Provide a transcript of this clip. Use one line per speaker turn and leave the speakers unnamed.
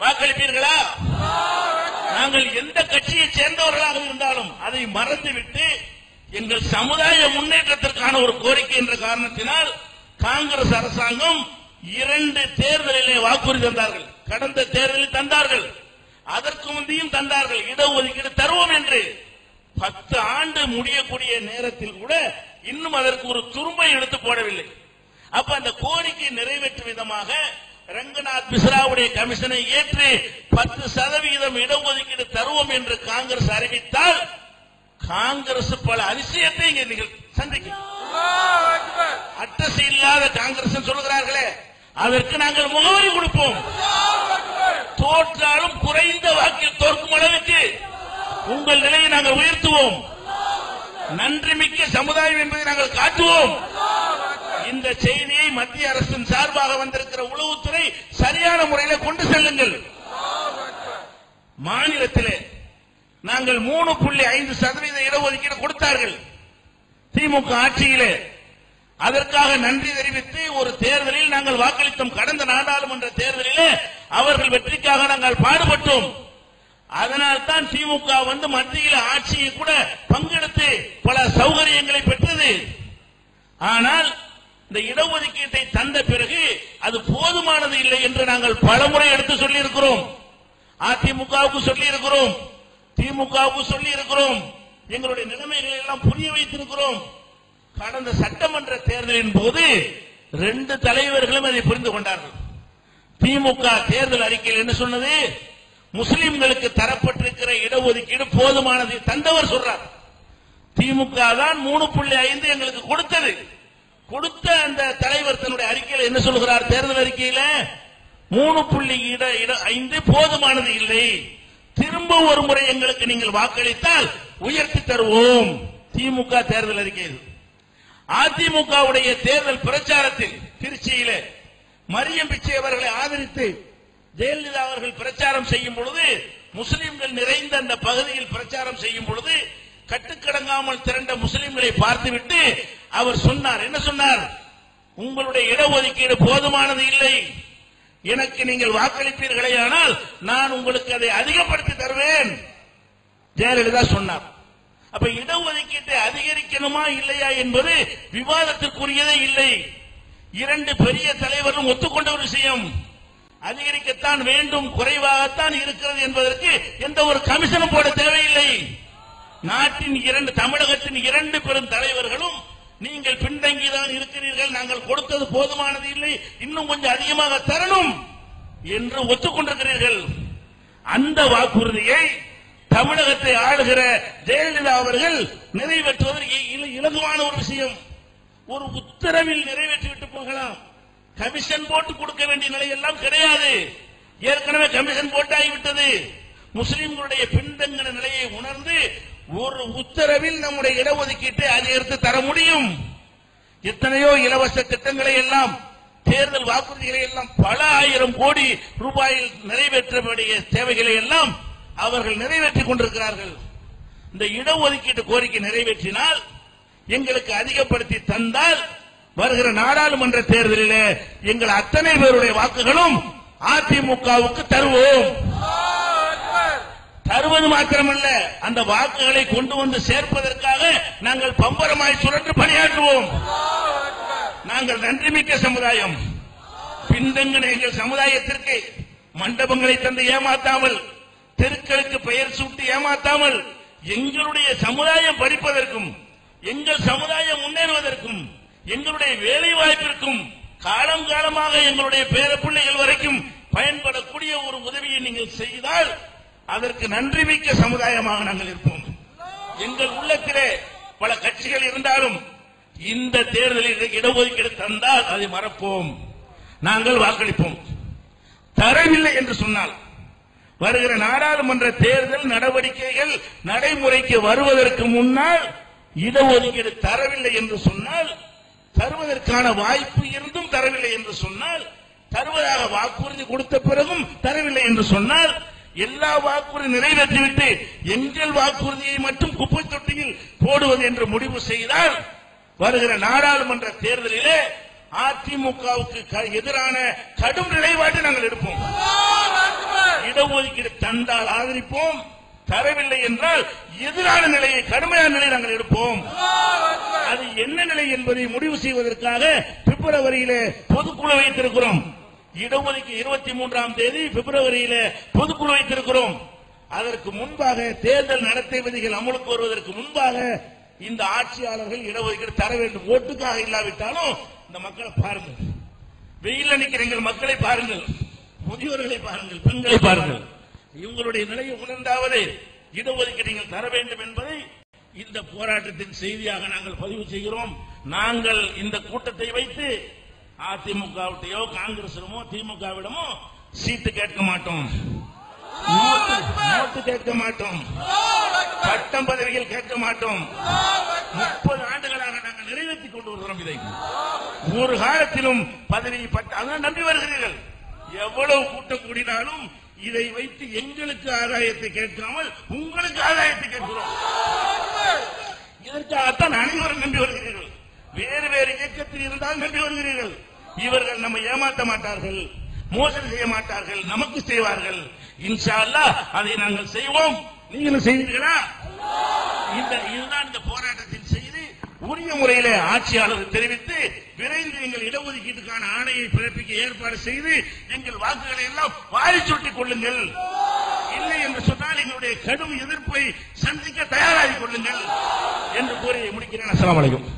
வாக்களிப்பீர்களா? நாங்கள் எந்த கட்சியை சேர்ந்தவர்களாக இருந்தாலும் அதை மறந்துவிட்டு எங்கள் சமுதாய முன்னேற்றத்திற்கான ஒரு கோரிக்கை என்ற காரணத்தினால் காங்கிரஸ் அரசாங்கம் இரண்டு தேர்தலிலே வாக்குறுதி தந்தார்கள். கடந்த தேர்தலில் தந்தார்கள். அதற்கு முந்தையும் தந்தார்கள். இடஒதுக்கீடு தருவோம் என்று. பத்து ஆண்டு முடியக்கூடிய நேரத்தில் கூட இன்னும் அதற்கு ஒரு துரும்பை எடுத்து போடவில்லை. அப்ப அந்த கோரிக்கை நிறைவேற்றும் விதமாக ரங்கநாத் மிஸ்ராவுடைய கமிஷனை ஏற்று பத்து சதவிகிதம் இடஒதுக்கீடு தருவோம் என்று காங்கிரஸ் அறிவித்தால் காங்கிரஸ் பல அதிசயத்தை இங்கே நீங்கள் சந்திக்கும். அட்ரஸ் இல்லாத காங்கிரஸ் சொல்கிறார்களே அதற்கு நாங்கள் முகவரி கொடுப்போம். தோற்றாலும் குறைந்த வாக்கில் தோற்கும் அளவுக்கு உங்கள் நிலையை நாங்கள் உயர்த்துவோம். நன்றிமிக்க சமுதாயம் என்பதை நாங்கள் காட்டுவோம். இந்த செய்தியை மத்திய அரசின் சார்பாக வந்திருக்கிற உளவுத்துறை சரியான முறையில் கொண்டு செல்லுங்கள். மாநிலத்திலே நாங்கள் மூணு புள்ளி ஐந்து சதவீத இடஒதுக்கீடு கொடுத்தார்கள். திமுக ஆட்சியிலே. அதற்காக நன்றி தெரிவித்து ஒரு தேர்தலில் நாங்கள் வாக்களித்தோம். கடந்த நாடாளுமன்ற தேர்தலிலே அவர்கள் வெற்றிக்காக நாங்கள் பாடுபட்டோம். அதனால் தான் திமுக வந்து மத்தியில் ஆட்சியை கூட பங்கெடுத்து பல சௌகரியங்களை பெற்றது. ஆனால் இந்த இடஒதுக்கீட்டை தந்த பிறகு அது போதுமானது இல்லை என்று நாங்கள் பலமுறை எடுத்து சொல்லி இருக்கிறோம் அதிமுகவுக்கு சொல்லி இருக்கிறோம் திமுகவுக்கு சொல்லி இருக்கிறோம் எங்களுடைய நிலைமைகளை எல்லாம் புரிய வைத்திருக்கிறோம். கடந்த சட்டமன்ற தேர்தலின் போது ரெண்டு தலைவர்களும் அதை புரிந்து கொண்டார்கள். திமுக தேர்தல் அறிக்கையில் என்ன சொன்னது? முஸ்லிம்களுக்கு தரப்பட்டிருக்கிற இடஒதுக்கீடு போதுமானது தந்தவர் சொல்றார். திமுக தான் மூணு புள்ளி ஐந்து எங்களுக்கு கொடுத்தது. கொடுத்த அந்த தலைவர் தன்னுடைய அறிக்கையில் என்ன சொல்கிறார் தேர்தல் அறிக்கையில மூணு புள்ளி இட இட ஐந்து போதுமானது இல்லை. திரும்ப ஒரு முறை எங்களுக்கு நீங்கள் வாக்களித்தால் உயர்த்தி தருவோம். திமுக தேர்தல் அறிக்கை அதிமுகவுடைய தேர்தல் பிரச்சாரத்தில் திருச்சியில மரியம் பிச்சை அவர்களை ஆதரித்து ஜெயலலிதா அவர்கள் பிரச்சாரம் செய்யும் பொழுது முஸ்லிம்கள் நிறைந்த அந்த பகுதியில் பிரச்சாரம் செய்யும் பொழுது கட்டுக்கடங்காமல் திரண்ட முஸ்லிம்களை பார்த்துவிட்டு அவர் சொன்னார். என்ன சொன்னார்? உங்களுடைய இடஒதுக்கீடு போதுமானது இல்லை. எனக்கு நீங்கள் வாக்களிப்பீர்களே ஆனால் நான் உங்களுக்கு அதை அதிகப்படுத்தி தருவேன். ஜெயலலிதா சொன்னார். அப்ப இடஒதுக்கீட்டை அதிகரிக்கணுமா இல்லையா என்பது விவாதத்திற்குரியதே இல்லை. இரண்டு பெரிய தலைவரும் ஒத்துக்கொண்ட ஒரு விஷயம். அதிகரிக்கத்தான் வேண்டும் குறைவாகத்தான் இருக்கிறது என்பதற்கு எந்த ஒரு கமிஷனும் போட தேவையில்லை. நாட்டின் இரண்டு தமிழகத்தின் இரண்டு பெரும் தலைவர்களும் நீங்கள் பின்தங்கிதான் இருக்கிறீர்கள் நாங்கள் கொடுத்தது போதுமானது இல்லை இன்னும் கொஞ்சம் அதிகமாக தரணும் என்று ஒத்துக்கொண்டிருக்கிறீர்கள். அந்த வாக்குறுதியை தமிழகத்தை ஆளுகிற ஜெயலலிதா அவர்கள் நிறைவேற்றுவது இலகுவான ஒரு விஷயம். ஒரு உத்தரவில் நிறைவேற்றிவிட்டு போகலாம். கமிஷன் போட்டு கொடுக்க வேண்டிய நிலை எல்லாம் கிடையாது. ஏற்கனவே கமிஷன் போட்டாகிவிட்டது. முஸ்லிம்களுடைய பின்தங்கின நிலையை உணர்ந்து ஒரு உத்தரவில் நம்முடைய இடஒதுக்கீட்டை அதிகரித்து தர முடியும். எத்தனையோ இலவச திட்டங்களை எல்லாம் தேர்தல் வாக்குறுதிகளை எல்லாம் பல ஆயிரம் கோடி ரூபாயில் நிறைவேற்ற தேவைகளை எல்லாம் அவர்கள் நிறைவேற்றிக் கொண்டிருக்கிறார்கள். இந்த இடஒதுக்கீட்டு கோரிக்கை நிறைவேற்றினால் எங்களுக்கு அதிகப்படுத்தி தந்தால் வருகிற நாடாளுமன்ற தேர்தலிலே எங்கள் அத்தனை பேருடைய வாக்குகளும் அதிமுகவுக்கு தருவோம். தருவது மாத்திரமல்ல அந்த வாக்குகளை கொண்டு வந்து சேர்ப்பதற்காக நாங்கள் பம்பரமாய் சுழன்று பணியாற்றுவோம். நாங்கள் நன்றிமிக்க சமுதாயம். பின்தங்கின எங்கள் சமுதாயத்திற்கு மண்டபங்களை தந்து ஏமாத்தாமல் தெருக்களுக்கு பெயர் சூட்டி ஏமாத்தாமல் எங்களுடைய சமுதாயம் படிப்பதற்கும் எங்கள் சமுதாயம் முன்னேறுவதற்கும் எங்களுடைய வேலை வாய்ப்பிற்கும் காலம் காலமாக எங்களுடைய பேர பிள்ளைகள் வரைக்கும் பயன்படக்கூடிய ஒரு உதவியை நீங்கள் செய்தால் அதற்கு நன்றி மிக்க சமுதாயமாக நாங்கள் இருப்போம். எங்கள் உள்ளத்திலே பல கட்சிகள் இருந்தாலும் இந்த தேர்தலில் இடஒதுக்கீடு தந்தால் அதை மறப்போம். நாங்கள் வாக்களிப்போம். தரவில்லை என்று சொன்னால் வருகிற நாடாளுமன்ற தேர்தல் நடவடிக்கைகள் நடைமுறைக்கு வருவதற்கு முன்னால் இடஒதுக்கீடு தரவில்லை என்று சொன்னால் தருவதற்கான வாய்ப்பு இருந்தும் தரவில்லை என்று சொன்னால் தருவதாக வாக்குறுதி கொடுத்த பிறகும் தரவில்லை என்று சொன்னால் எல்லா வாக்குறுதி நிறைவேற்றிவிட்டு எங்கள் வாக்குறுதியை மட்டும் குப்பை தொட்டியில் போடுவது என்று முடிவு செய்தால் வருகிற நாடாளுமன்ற தேர்தலிலே அதிமுகவுக்கு க- எதிரான கடும் நிலைப்பாட்டை நாங்கள் எடுப்போம். இடஒதுக்கீடு தந்தால் ஆதரிப்போம். தரவில்லை என்றால் எதிரான நிலையை கடுமையான நிலையை நாங்கள் எடுப்போம். அது என்ன நிலை என்பதை முடிவு செய்வதற்காக பிப்ரவரியில பொதுக்குழு வைத்திருக்கிறோம். இடஒதுக்கீடு இருபத்தி மூன்றாம் தேதி பிப்ரவரியில பொதுக்குழு வைத்திருக்கிறோம். அதற்கு முன்பாக தேர்தல் நடத்தை விதிகள் அமலுக்கு வருவதற்கு முன்பாக இந்த ஆட்சியாளர்கள் இடஒதுக்கீடு தர வேண்டும். ஓட்டுக்காக இல்லாவிட்டாலும் இந்த மக்களை பாருங்கள். வெயில்ல நிக்கிற எங்கள் மக்களை பாருங்கள். முதியோர்களை பாருங்கள் பெண்களை பாருங்கள். இவங்களுடைய நிலையை உணர்ந்தாவது இடஒதுக்கீடு நீங்கள் தர வேண்டும் என்பதை இந்த போராட்டத்தின் செய்தியாக நாங்கள் பதிவு செய்கிறோம். நாங்கள் இந்த கூட்டத்தை வைத்து அதிமுகவிட்டையோ காங்கிரசிடமோ திமுகவிடமோ சீட்டு கேட்க மாட்டோம். நோட்டு கேட்க மாட்டோம். பட்டம் பதவிகள் கேட்க மாட்டோம். முப்பது ஆண்டுகளாக நாங்கள் நிறைவேற்றிக் கொண்டு வருகிறோம் இதை. ஒரு காலத்திலும் பதவி பட்ட அதான் நம்பி வருகிறீர்கள். எவ்வளவு கூட்டம் கூடினாலும் இதை வைத்து எங்களுக்கு ஆதாயத்தை கேட்காமல் உங்களுக்கு ஆதாயத்தை கேட்கிறோம். இதற்காகத்தான் அனைவரும் நம்பி வருகிறீர்கள். வேறு வேறு இயக்கத்தில் இருந்தால் நம்பி வருகிறீர்கள் இவர்கள் நம்ம ஏமாற்ற மாட்டார்கள் மோசடி செய்ய மாட்டார்கள் நமக்கு செய்வார்கள். இன்ஷா அதை நாங்கள் செய்வோம். நீங்களும் செய்வீர்களா? இந்த இதுதான் இந்த போராட்டத்தின் செய்தி. உரிய முறையில ஆட்சியாளர் தெரிவித்து விரைந்து எங்கள் இடஒதுக்கீட்டுக்கான ஆணையை பிறப்பிக்க ஏற்பாடு செய்து எங்கள் வாக்குகளை எல்லாம் வாரி சுட்டிக் கொள்ளுங்கள். இல்லை என்று சொன்னால் எங்களுடைய கடும் எதிர்ப்பை சந்திக்க தயாராகிக் கொள்ளுங்கள். என்று கூறி முடிக்கிறேன். அஸ்லாம் வலைக்கும்